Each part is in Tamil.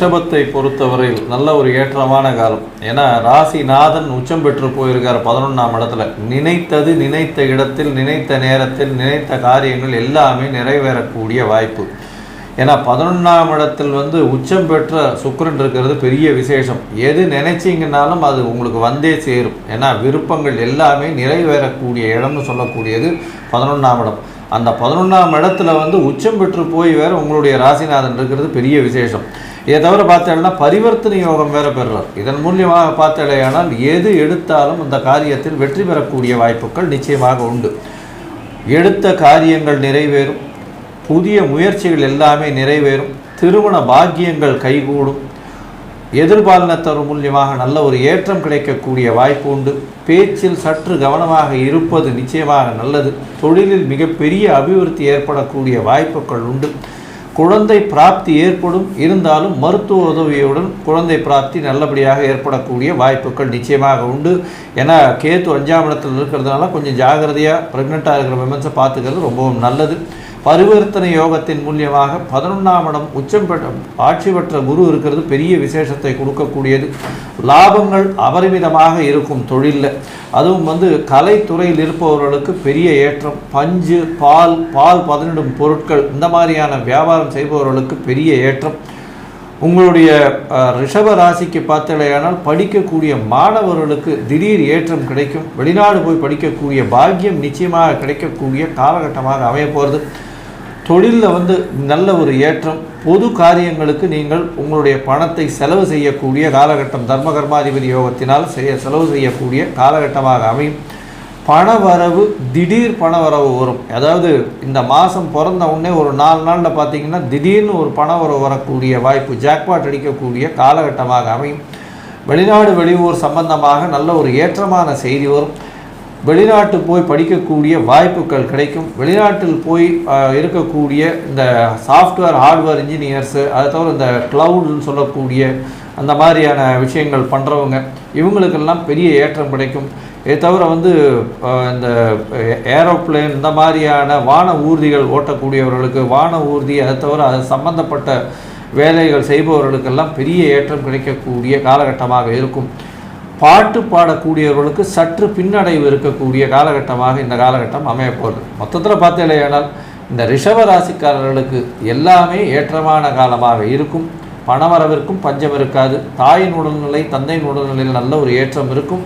ரிஷபத்தை பொறுத்தவரையில் நல்ல ஒரு ஏற்றமான காலம். ஏன்னா ராசிநாதன் உச்சம் பெற்று போயிருக்கார் பதினொன்றாம் இடத்துல. நினைத்தது நினைத்த இடத்தில் நினைத்த நேரத்தில் நினைத்த காரியங்கள் எல்லாமே நிறைவேறக்கூடிய வாய்ப்பு. ஏன்னா பதினொன்றாம் இடத்தில் வந்து உச்சம் பெற்ற சுக்கரன் இருக்கிறது பெரிய விசேஷம். எது நினைச்சீங்கன்னாலும் அது உங்களுக்கு வந்தே சேரும். ஏன்னா விருப்பங்கள் எல்லாமே நிறைவேறக்கூடிய இடம்னு சொல்லக்கூடியது பதினொன்றாம் இடம். அந்த பதினொன்றாம் இடத்துல வந்து உச்சம் பெற்று போய் வேறு உங்களுடைய ராசிநாதன் இருக்கிறது பெரிய விசேஷம். இதை தவிர பார்த்தேன்னா பரிவர்த்தனை யோகம் வேறு பெறுறார். இதன் மூலியமாக பார்த்தேனால் எது எடுத்தாலும் அந்த காரியத்தில் வெற்றி பெறக்கூடிய வாய்ப்புகள் நிச்சயமாக உண்டு. எடுத்த காரியங்கள் நிறைவேறும். புதிய முயற்சிகள் எல்லாமே நிறைவேறும். திருமண பாக்கியங்கள் கைகூடும். எதிர்பாலினத்தவர் மூலியமாக நல்ல ஒரு ஏற்றம் கிடைக்கக்கூடிய வாய்ப்பு உண்டு. பேச்சில் சற்று கவனமாக இருப்பது நிச்சயமாக நல்லது. தொழிலில் மிகப்பெரிய அபிவிருத்தி ஏற்படக்கூடிய வாய்ப்புகள் உண்டு. குழந்தை பிராப்தி ஏற்படும். இருந்தாலும் மருத்துவ உதவியுடன் குழந்தை பிராப்தி நல்லபடியாக ஏற்படக்கூடிய வாய்ப்புகள் நிச்சயமாக உண்டு. ஏன்னா கேத்து அஞ்சாம் இடத்தில் இருக்கிறதுனால கொஞ்சம் ஜாகிரதையாக ப்ரெக்னெண்ட்டாக இருக்கிற விமன்ஸை பார்த்துக்கிறது ரொம்பவும் நல்லது. பரிவர்த்தனை யோகத்தின் மூலியமாக பதினொன்றாம் இடம் உச்சம் பெற்ற ஆட்சி பெற்ற குரு இருக்கிறது பெரிய விசேஷத்தை கொடுக்கக்கூடியது. லாபங்கள் அபரிமிதமாக இருக்கும் தொழிலில். அதுவும் வந்து கலைத்துறையில் இருப்பவர்களுக்கு பெரிய ஏற்றம். பஞ்சு பால் பால் பதனிடும் பொருட்கள் இந்த மாதிரியான வியாபாரம் செய்பவர்களுக்கு பெரிய ஏற்றம். உங்களுடைய ரிஷப ராசிக்கு பார்த்தலையானால் படிக்கக்கூடிய மாணவர்களுக்கு திடீர் ஏற்றம் கிடைக்கும். வெளிநாடு போய் படிக்கக்கூடிய பாக்கியம் நிச்சயமாக கிடைக்கக்கூடிய காலகட்டமாக அமையப்போகிறது தொழிலில் வந்து நல்ல ஒரு ஏற்றம் பொது காரியங்களுக்கு நீங்கள் உங்களுடைய பணத்தை செலவு செய்யக்கூடிய காலகட்டம் தர்ம கர்மாதிபதி யோகத்தினால் செய்ய செலவு செய்யக்கூடிய காலகட்டமாக அமையும். பண வரவு திடீர் பண வரவு வரும். அதாவது இந்த மாதம் பிறந்த உடனே ஒரு நாலு நாளில் பார்த்தீங்கன்னா திடீர்னு ஒரு பண வரவு வரக்கூடிய வாய்ப்பு ஜாக்பாட் அடிக்கக்கூடிய காலகட்டமாக அமையும். வெளிநாடு வெளியூர் சம்பந்தமாக நல்ல ஒரு ஏற்றமான செய்தி வரும். வெளிநாட்டு போய் படிக்கக்கூடிய வாய்ப்புகள் கிடைக்கும். வெளிநாட்டில் போய் இருக்கக்கூடிய இந்த சாஃப்ட்வேர் ஹார்ட்வேர் இன்ஜினியர்ஸு அதை தவிர இந்த க்ளவுடுன்னு சொல்லக்கூடிய அந்த மாதிரியான விஷயங்கள் பண்ணுறவங்க இவங்களுக்கெல்லாம் பெரிய ஏற்றம் கிடைக்கும். இதை தவிர வந்து இந்த ஏரோப்ளேன் இந்த மாதிரியான வான ஊர்திகள் ஓட்டக்கூடியவர்களுக்கு வான ஊர்தி அதை தவிர அது சம்பந்தப்பட்ட வேலைகள் செய்பவர்களுக்கெல்லாம் பெரிய ஏற்றம் கிடைக்கக்கூடிய காலகட்டமாக இருக்கும். பாட்டு பாடக்கூடியவர்களுக்கு சற்று பின்னடைவு இருக்கக்கூடிய காலகட்டமாக இந்த காலகட்டம் அமையப்போகுது மொத்தத்தில் மொத்தத்தில் பார்த்தீங்களேனால் இந்த ரிஷப ராசிக்காரர்களுக்கு எல்லாமே ஏற்றமான காலமாக இருக்கும். பணவரவிற்கும் பஞ்சம் இருக்காது. தாயின் உடல்நிலை தந்தையின் உடல்நிலையில் நல்ல ஒரு ஏற்றம் இருக்கும்.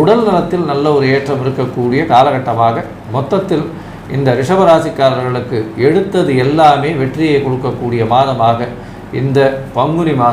உடல் நலத்தில் நல்ல ஒரு ஏற்றம் இருக்கக்கூடிய காலகட்டமாக மொத்தத்தில் இந்த ரிஷபராசிக்காரர்களுக்கு எடுத்தது எல்லாமே வெற்றியை கொடுக்கக்கூடிய மாதமாக இந்த பங்குனி மாதம்